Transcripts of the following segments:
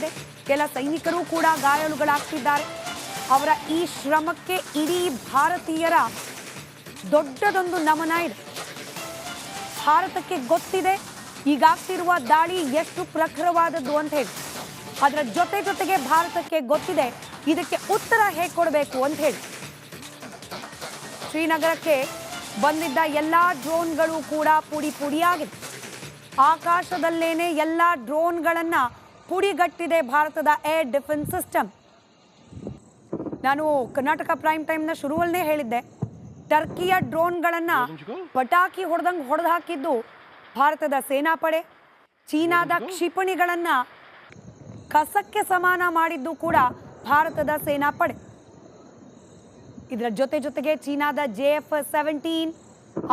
ಇದೆ. ಕೆಲ ಸೈನಿಕರು ಕೂಡ ಗಾಯಾಳುಗಳಾಗ್ತಿದ್ದಾರೆ. ಅವರ ಈ ಶ್ರಮಕ್ಕೆ ಇಡೀ ಭಾರತೀಯರ ದೊಡ್ಡದೊಂದು ನಮನ ಇದೆ. ಭಾರತಕ್ಕೆ ಗೊತ್ತಿದೆ, ಈಗಾಗ್ತಿರುವ ದಾಳಿ ಎಷ್ಟು ಪ್ರಖರವಾದದ್ದು ಅಂತ ಹೇಳಿ. ಅದರ ಜೊತೆ ಜೊತೆಗೆ ಭಾರತಕ್ಕೆ ಗೊತ್ತಿದೆ, ಇದಕ್ಕೆ ಉತ್ತರ ಹೇಗೆ ಕೊಡಬೇಕು ಅಂತ ಹೇಳಿ. ಶ್ರೀನಗರಕ್ಕೆ ಬಂದಿದ್ದ ಎಲ್ಲ ಡ್ರೋನ್ಗಳು ಕೂಡ ಪುಡಿ ಪುಡಿಯಾಗಿದೆ. ಆಕಾಶದಲ್ಲೇನೆ ಎಲ್ಲ ಡ್ರೋನ್ಗಳನ್ನ ಪುಡಿಗಟ್ಟಿದೆ ಭಾರತದ ಏರ್ ಡಿಫೆನ್ಸ್ ಸಿಸ್ಟಮ್ ನಾನು ಕರ್ನಾಟಕ ಪ್ರೈಮ್ ಟೈಮ್ನ ಶುರುವಲ್ಲೇ ಹೇಳಿದ್ದೆ. ಟರ್ಕಿಯ ಡ್ರೋನ್ಗಳನ್ನ ಪಟಾಕಿ ಹೊಡೆದಂಗೆ ಹೊಡೆದು ಹಾಕಿದ್ದು ಭಾರತದ ಸೇನಾಪಡೆ. ಚೀನಾದ ಕ್ಷಿಪಣಿಗಳನ್ನ ಕಸಕ್ಕೆ ಸಮಾನ ಮಾಡಿದ್ದು ಕೂಡ ಭಾರತದ ಸೇನಾಪಡೆ. ಇದರ ಜೊತೆ ಜೊತೆಗೆ ಚೀನಾದ ಜೆ ಎಫ್ ಸೆವೆಂಟೀನ್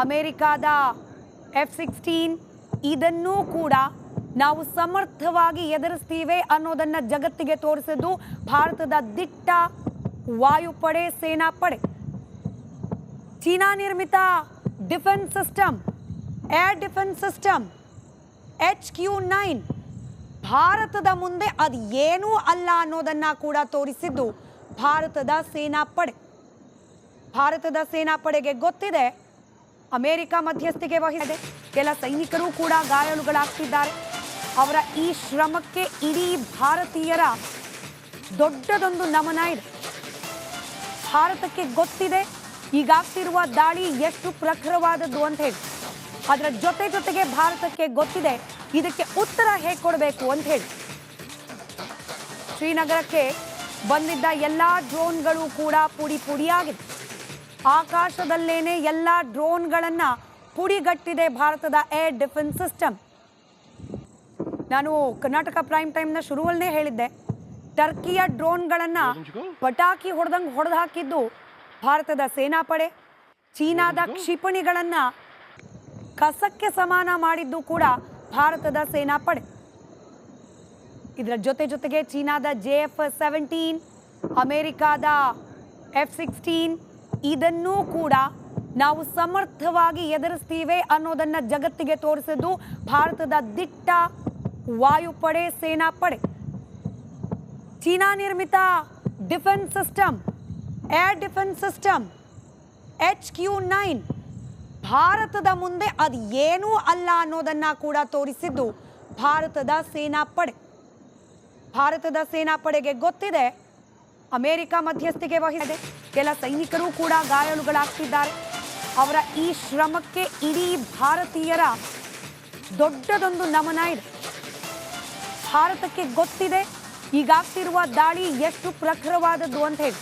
ಅಮೆರಿಕಾದ ಎಫ್ ಸಿಕ್ಸ್ಟೀನ್ ಇದನ್ನೂ ಕೂಡ ನಾವು ಸಮರ್ಥವಾಗಿ ಎದುರಿಸ್ತೀವಿ ಅನ್ನೋದನ್ನ ಜಗತ್ತಿಗೆ ತೋರಿಸಿದ್ದು ಭಾರತದ ದಿಟ್ಟ ವಾಯುಪಡೆ, ಸೇನಾಪಡೆ. ಚೀನಾ ನಿರ್ಮಿತ defence system, air defence system, H Q nine. ಭಾರತದ ಮುಂದೆ ಅದು ಏನೂ ಅಲ್ಲ ಅನ್ನೋದನ್ನ ಕೂಡ ತೋರಿಸಿದ್ದು ಭಾರತದ ಸೇನಾಪಡೆ. ಭಾರತದ ಸೇನಾಪಡೆಗೆ ಗೊತ್ತಿದೆ, ಅಮೆರಿಕ ಮಧ್ಯಸ್ಥಿಕೆ ವಹಿಸಿದೆ. ಕೆಲ ಸೈನಿಕರು ಕೂಡ ಗಾಯಾಳುಗಳಾಗ್ತಿದ್ದಾರೆ. ಅವರ ಈ ಶ್ರಮಕ್ಕೆ ಇಡೀ ಭಾರತೀಯರ ದೊಡ್ಡದೊಂದು ನಮನ ಇದೆ. ಭಾರತಕ್ಕೆ ಗೊತ್ತಿದೆ, ಈಗಾಗ್ತಿರುವ ದಾಳಿ ಎಷ್ಟು ಪ್ರಖರವಾದದ್ದು ಅಂತ ಹೇಳಿ. ಅದರ ಜೊತೆ ಜೊತೆಗೆ ಭಾರತಕ್ಕೆ ಗೊತ್ತಿದೆ, ಇದಕ್ಕೆ ಉತ್ತರ ಹೇಗೆ ಕೊಡಬೇಕು ಅಂತ ಹೇಳಿ. ಶ್ರೀನಗರಕ್ಕೆ ಬಂದಿದ್ದ ಎಲ್ಲ ಡ್ರೋನ್ಗಳು ಕೂಡ ಪುಡಿ ಪುಡಿಯಾಗಿದೆ. ಆಕಾಶದಲ್ಲೇನೆ ಎಲ್ಲ ಡ್ರೋನ್ಗಳನ್ನು ಪುಡಿಗಟ್ಟಿದೆ ಭಾರತದ ಏರ್ ಡಿಫೆನ್ಸ್ ಸಿಸ್ಟಮ್. ನಾನು ಕರ್ನಾಟಕ ಪ್ರೈಮ್ ಟೈಮ್ನ ಶುರುವಲ್ಲೇ ಹೇಳಿದ್ದೆ. ಟರ್ಕಿಯ ಡ್ರೋನ್ಗಳನ್ನು ಪಟಾಕಿ ಹೊಡೆದಂಗೆ ಹೊಡೆದು ಹಾಕಿದ್ದು ಭಾರತದ ಸೇನಾಪಡೆ. ಚೀನಾದ ಕ್ಷಿಪಣಿಗಳನ್ನು ಕಸಕ್ಕೆ ಸಮಾನ ಮಾಡಿದ್ದು ಕೂಡ ಭಾರತದ ಸೇನಾಪಡೆ. ಇದರ ಜೊತೆ ಜೊತೆಗೆ ಚೀನಾದ ಜೆ ಎಫ್ ಸೆವೆಂಟೀನ್ ಅಮೆರಿಕಾದ ಎಫ್ ಸಿಕ್ಸ್ಟೀನ್ ಇದನ್ನೂ ಕೂಡ ನಾವು ಸಮರ್ಥವಾಗಿ ಎದುರಿಸ್ತೀವಿ ಅನ್ನೋದನ್ನ ಜಗತ್ತಿಗೆ ತೋರಿಸಿದ್ದು ಭಾರತದ ದಿಟ್ಟ ವಾಯುಪಡೆ ಸೇನಾಪಡೆ ಚೀನಾ ನಿರ್ಮಿತ defence system, air defence system, H Q nine. ಭಾರತದ ಮುಂದೆ ಅದು ಏನೂ ಅಲ್ಲ ಅನ್ನೋದನ್ನ ಕೂಡ ತೋರಿಸಿದ್ದು ಭಾರತದ ಸೇನಾಪಡೆ ಭಾರತದ ಸೇನಾಪಡೆಗೆ ಗೊತ್ತಿದೆ, ಅಮೆರಿಕ ಮಧ್ಯಸ್ಥಿಕೆ ವಹಿಸಿದೆ. ಕೆಲ ಸೈನಿಕರು ಕೂಡ ಗಾಯಾಳುಗಳಾಗ್ತಿದ್ದಾರೆ. ಅವರ ಈ ಶ್ರಮಕ್ಕೆ ಇಡೀ ಭಾರತೀಯರ ದೊಡ್ಡದೊಂದು ನಮನ ಇದೆ. ಭಾರತಕ್ಕೆ ಗೊತ್ತಿದೆ. ಈಗಾಗ್ತಿರುವ ದಾಳಿ ಎಷ್ಟು ಪ್ರಖರವಾದದ್ದು ಅಂತ ಹೇಳಿ.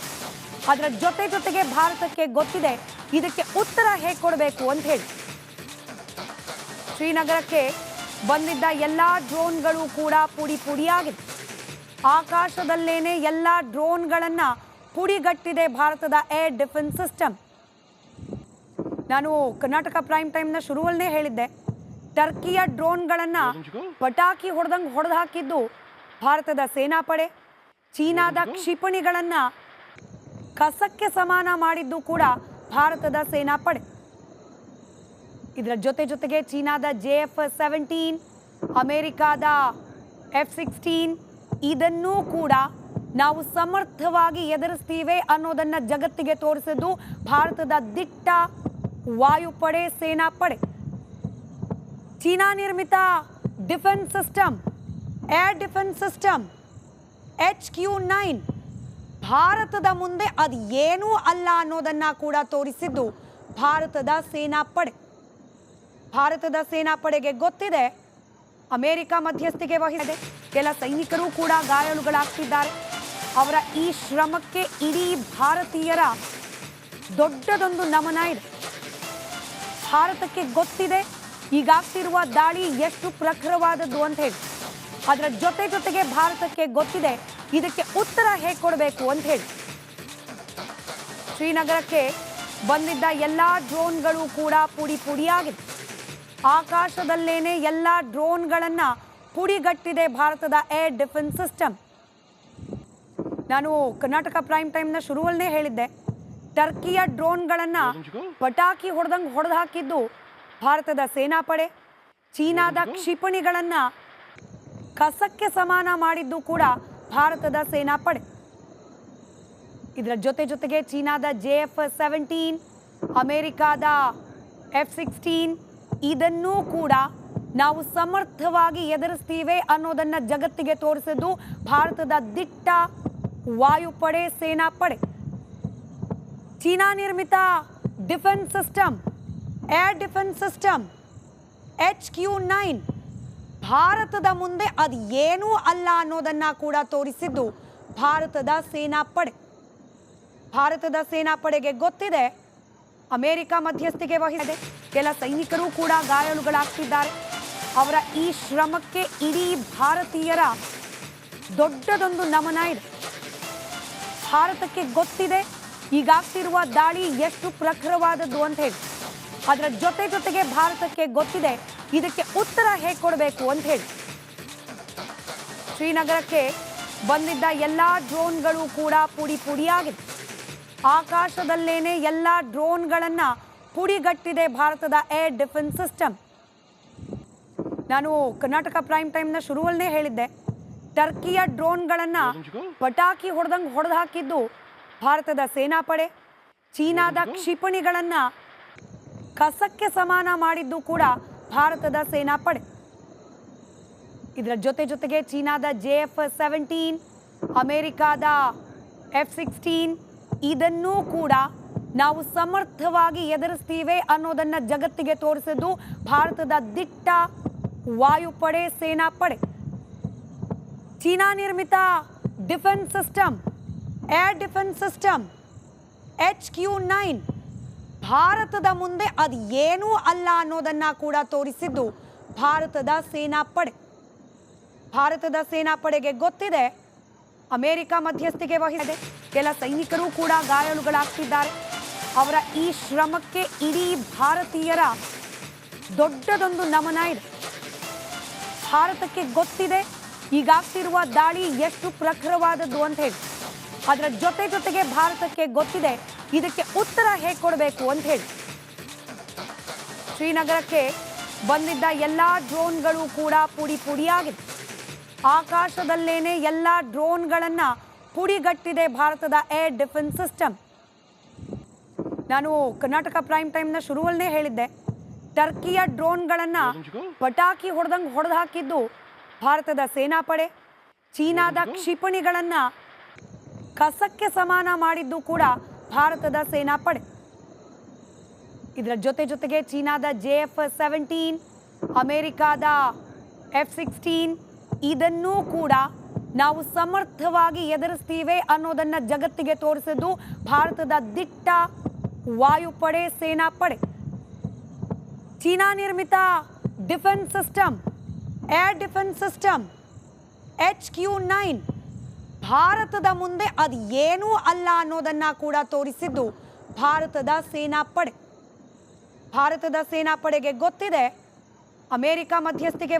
ಅದರ ಜೊತೆ ಜೊತೆಗೆ ಭಾರತಕ್ಕೆ ಗೊತ್ತಿದೆ. ಇದಕ್ಕೆ ಉತ್ತರ ಹೇಗೆ ಕೊಡಬೇಕು ಅಂತ ಹೇಳಿ. ಶ್ರೀನಗರಕ್ಕೆ ಬಂದಿದ್ದ ಎಲ್ಲ ಡ್ರೋನ್ಗಳು ಕೂಡ ಪುಡಿ ಪುಡಿಯಾಗಿದೆ. ಆಕಾಶದಲ್ಲೇನೆ ಎಲ್ಲ ಡ್ರೋನ್ಗಳನ್ನ ಪುಡಿಗಟ್ಟಿದೆ ಭಾರತದ ಏರ್ ಡಿಫೆನ್ಸ್ ಸಿಸ್ಟಮ್. ನಾನು ಕರ್ನಾಟಕ ಪ್ರೈಮ್ ಟೈಮ್ನ ಶುರುವಲ್ಲೇ ಹೇಳಿದ್ದೆ. ಟರ್ಕಿಯ ಡ್ರೋನ್ಗಳನ್ನ ಪಟಾಕಿ ಹೊಡೆದಂಗೆ ಹೊಡೆದು ಹಾಕಿದ್ದು ಭಾರತದ ಸೇನಾಪಡೆ. ಚೀನಾದ ಕ್ಷಿಪಣಿಗಳನ್ನ ಕಸಕ್ಕೆ ಸಮಾನ ಮಾಡಿದ್ದು ಕೂಡ ಭಾರತದ ಸೇನಾಪಡೆ. ಇದರ ಜೊತೆ ಜೊತೆಗೆ ಚೀನಾದ ಜೆ ಎಫ್ ಸೆವೆಂಟೀನ್ ಅಮೆರಿಕಾದ ಎಫ್ ಸಿಕ್ಸ್ಟೀನ್ ಇದನ್ನೂ ಕೂಡ ನಾವು ಸಮರ್ಥವಾಗಿ ಎದುರಿಸ್ತೀವಿ ಅನ್ನೋದನ್ನ ಜಗತ್ತಿಗೆ ತೋರಿಸಿದ್ದು ಭಾರತದ ದಿಟ್ಟ ವಾಯುಪಡೆ ಸೇನಾಪಡೆ. ಚೀನಾ ನಿರ್ಮಿತ defence system, air defence system, H Q nine, ಭಾರತದ ಮುಂದೆ ಅದು ಏನೂ ಅಲ್ಲ ಅನ್ನೋದನ್ನ ಕೂಡ ತೋರಿಸಿದ್ದು ಭಾರತದ ಸೇನಾಪಡೆ. ಭಾರತದ ಸೇನಾಪಡೆಗೆ ಗೊತ್ತಿದೆ, ಅಮೆರಿಕ ಮಧ್ಯಸ್ಥಿಕೆ ವಹಿಸಿದೆ. ಕೆಲ ಸೈನಿಕರು ಕೂಡ ಗಾಯಾಳುಗಳಾಗ್ತಿದ್ದಾರೆ. ಅವರ ಈ ಶ್ರಮಕ್ಕೆ ಇಡೀ ಭಾರತೀಯರ ದೊಡ್ಡದೊಂದು ನಮನ ಇದೆ. ಭಾರತಕ್ಕೆ ಗೊತ್ತಿದೆ ಈಗಾಗ್ತಿರುವ ದಾಳಿ ಎಷ್ಟು ಪ್ರಖರವಾದದ್ದು ಅಂತ ಹೇಳಿ. ಅದರ ಜೊತೆ ಜೊತೆಗೆ ಭಾರತಕ್ಕೆ ಗೊತ್ತಿದೆ ಇದಕ್ಕೆ ಉತ್ತರ ಹೇಗೆ ಕೊಡಬೇಕು ಅಂತ ಹೇಳಿ. ಶ್ರೀನಗರಕ್ಕೆ ಬಂದಿದ್ದ ಎಲ್ಲ ಡ್ರೋನ್ಗಳು ಕೂಡ ಪುಡಿ ಪುಡಿಯಾಗಿದೆ. ಆಕಾಶದಲ್ಲೇನೆ ಎಲ್ಲ ಡ್ರೋನ್ಗಳನ್ನ ಪುಡಿಗಟ್ಟಿದೆ ಭಾರತದ ಏರ್ ಡಿಫೆನ್ಸ್ ಸಿಸ್ಟಮ್. ನಾನು ಕರ್ನಾಟಕ ಪ್ರೈಮ್ ಟೈಮ್ನ ಶುರುವಲ್ಲೇ ಹೇಳಿದ್ದೆ ಟರ್ಕಿಯ ಡ್ರೋನ್ಗಳನ್ನ ಪಟಾಕಿ ಹೊಡೆದಂಗೆ ಹೊಡೆದು ಹಾಕಿದ್ದು ಭಾರತದ ಸೇನಾಪಡೆ ಚೀನಾದ ಕ್ಷಿಪಣಿಗಳನ್ನ ಕಸಕ್ಕೆ ಸಮಾನ ಮಾಡಿದ್ದು ಕೂಡ ಭಾರತದ ಸೇನಾಪಡೆ. ಇದರ ಜೊತೆ ಜೊತೆಗೆ ಚೀನಾದ ಜೆ ಎಫ್ ಸೆವೆಂಟೀನ್ ಅಮೆರಿಕಾದ ಎಫ್ ಸಿಕ್ಸ್ಟೀನ್ ಇದನ್ನೂ ಕೂಡ ನಾವು ಸಮರ್ಥವಾಗಿ ಎದುರಿಸ್ತೀವಿ ಅನ್ನೋದನ್ನ ಜಗತ್ತಿಗೆ ತೋರಿಸಿದ್ದು ಭಾರತದ ದಿಟ್ಟ ವಾಯುಪಡೆ ಸೇನಾಪಡೆ. ಚೀನಾ ನಿರ್ಮಿತ defence system air defence system H Q nine ಭಾರತದ ಮುಂದೆ ಅದು ಏನೂ ಅಲ್ಲ ಅನ್ನೋದನ್ನ ಕೂಡ ತೋರಿಸಿದ್ದು ಭಾರತದ ಸೇನಾಪಡೆ. ಭಾರತದ ಸೇನಾಪಡೆಗೆ ಗೊತ್ತಿದೆ, ಅಮೆರಿಕ ಮಧ್ಯಸ್ಥಿಕೆ ವಹಿಸಿದೆ. ಕೆಲ ಸೈನಿಕರು ಕೂಡ ಗಾಯಾಳುಗಳಾಗ್ತಿದ್ದಾರೆ. ಅವರ ಈ ಶ್ರಮಕ್ಕೆ ಇಡೀ ಭಾರತೀಯರ ದೊಡ್ಡದೊಂದು ನಮನ ಇದೆ. ಭಾರತಕ್ಕೆ ಗೊತ್ತಿದೆ, ಈಗಾಗ್ತಿರುವ ದಾಳಿ ಎಷ್ಟು ಪ್ರಖರವಾದದ್ದು ಅಂತ ಹೇಳಿ. ಅದರ ಜೊತೆ ಜೊತೆಗೆ ಭಾರತಕ್ಕೆ ಗೊತ್ತಿದೆ ಇದಕ್ಕೆ ಉತ್ತರ ಹೇಗೆ ಕೊಡಬೇಕು ಅಂತ ಹೇಳಿ. ಶ್ರೀನಗರಕ್ಕೆ ಬಂದಿದ್ದ ಎಲ್ಲ ಡ್ರೋನ್ಗಳು ಕೂಡ ಪುಡಿ ಪುಡಿಯಾಗಿದೆ. ಆಕಾಶದಲ್ಲೇನೆ ಎಲ್ಲ ಡ್ರೋನ್ಗಳನ್ನ ಪುಡಿಗಟ್ಟಿದೆ ಭಾರತದ ಏರ್ ಡಿಫೆನ್ಸ್ ಸಿಸ್ಟಮ್. ನಾನು ಕರ್ನಾಟಕ ಪ್ರೈಮ್ ಟೈಮ್ನ ಶುರುವಲ್ಲೇ ಹೇಳಿದ್ದೆ. ಟರ್ಕಿಯ ಡ್ರೋನ್ಗಳನ್ನ ಪಟಾಕಿ ಹೊಡೆದಂಗೆ ಹೊಡೆದು ಹಾಕಿದ್ದು ಭಾರತದ ಸೇನಾಪಡೆ. ಚೀನಾದ ಕ್ಷಿಪಣಿಗಳನ್ನ ಕಸಕ್ಕೆ ಸಮಾನ ಮಾಡಿದ್ದು ಕೂಡ ಭಾರತದ ಸೇನಾಪಡೆ. ಇದರ ಜೊತೆ ಜೊತೆಗೆ ಚೀನಾದ ಜೆ ಎಫ್ ಸೆವೆಂಟೀನ್, ಅಮೆರಿಕಾದ ಎಫ್ ಸಿಕ್ಸ್ಟೀನ್, ಇದನ್ನೂ ಕೂಡ ನಾವು ಸಮರ್ಥವಾಗಿ ಎದುರಿಸ್ತೀವಿ ಅನ್ನೋದನ್ನ ಜಗತ್ತಿಗೆ ತೋರಿಸಿದ್ದು ಭಾರತದ ದಿಟ್ಟ ವಾಯುಪಡೆ ಸೇನಾಪಡೆ. ಚೀನಾ ನಿರ್ಮಿತ defence system, air defence system, H Q nine ಭಾರತದ ಮುಂದೆ ಅದು ಏನೂ ಅಲ್ಲ ಅನ್ನೋದನ್ನ ಕೂಡ ತೋರಿಸಿದ್ದು ಭಾರತದ ಸೇನಾಪಡೆ ಭಾರತದ ಸೇನಾಪಡೆಗೆ ಗೊತ್ತಿದೆ, ಅಮೆರಿಕ ಮಧ್ಯಸ್ಥಿಕೆ ವಹಿಸಿದೆ. ಕೆಲ ಸೈನಿಕರು ಕೂಡ ಗಾಯಾಳುಗಳಾಗ್ತಿದ್ದಾರೆ. ಅವರ ಈ ಶ್ರಮಕ್ಕೆ ಇಡೀ ಭಾರತೀಯರ ದೊಡ್ಡದೊಂದು ನಮನ ಇದೆ. ಭಾರತಕ್ಕೆ ಗೊತ್ತಿದೆ, ಈಗಾಗ್ತಿರುವ ದಾಳಿ ಎಷ್ಟು ಪ್ರಖರವಾದದ್ದು ಅಂತ ಹೇಳಿ. ಅದರ ಜೊತೆ ಜೊತೆಗೆ ಭಾರತಕ್ಕೆ ಗೊತ್ತಿದೆ ಇದಕ್ಕೆ ಉತ್ತರ ಹೇಗೆ ಕೊಡಬೇಕು ಅಂತ ಹೇಳಿ. ಶ್ರೀನಗರಕ್ಕೆ ಬಂದಿದ್ದ ಎಲ್ಲ ಡ್ರೋನ್ಗಳು ಕೂಡ ಪುಡಿ ಪುಡಿಯಾಗಿದೆ. ಆಕಾಶದಲ್ಲೇನೆ ಎಲ್ಲ ಡ್ರೋನ್ಗಳನ್ನ ಪುಡಿಗಟ್ಟಿದೆ ಭಾರತದ ಏರ್ ಡಿಫೆನ್ಸ್ ಸಿಸ್ಟಮ್. ನಾನು ಕರ್ನಾಟಕ ಪ್ರೈಮ್ ಟೈಮ್ನ ಶುರುವಲ್ಲೇ ಹೇಳಿದ್ದೆ. ಟರ್ಕಿಯ ಡ್ರೋನ್ಗಳನ್ನು ಪಟಾಕಿ ಹೊಡೆದಂಗೆ ಹೊಡೆದು ಹಾಕಿದ್ದು ಭಾರತದ ಸೇನಾಪಡೆ. ಚೀನಾದ ಕ್ಷಿಪಣಿಗಳನ್ನು ಕಸಕ್ಕೆ ಸಮಾನ ಮಾಡಿದ್ದು ಕೂಡ ಭಾರತದ ಸೇನಾಪಡೆ ಇದರ ಜೊತೆ ಜೊತೆಗೆ ಚೀನಾದ ಜೆ ಎಫ್ ಸೆವೆಂಟೀನ್, ಅಮೆರಿಕಾದ ಎಫ್ ಸಿಕ್ಸ್ಟೀನ್, ಇದನ್ನೂ ಕೂಡ ನಾವು ಸಮರ್ಥವಾಗಿ ಎದುರಿಸ್ತೀವಿ ಅನ್ನೋದನ್ನು ಜಗತ್ತಿಗೆ ತೋರಿಸಿದ್ದು ಭಾರತದ ದಿಟ್ಟ ವಾಯುಪಡೆ ಸೇನಾಪಡೆ ಚೀನಾ ನಿರ್ಮಿತ defence system, air defence system, H Q nine ಭಾರತದ ಮುಂದೆ ಅದು ಏನೂ ಅಲ್ಲ ಅನ್ನೋದನ್ನ ಕೂಡ ತೋರಿಸಿದ್ದು ಭಾರತದ ಸೇನಾಪಡೆ ಭಾರತದ ಸೇನಾಪಡೆಗೆ ಗೊತ್ತಿದೆ ಅಮೆರಿಕ ಮಧ್ಯಸ್ಥಿಕೆ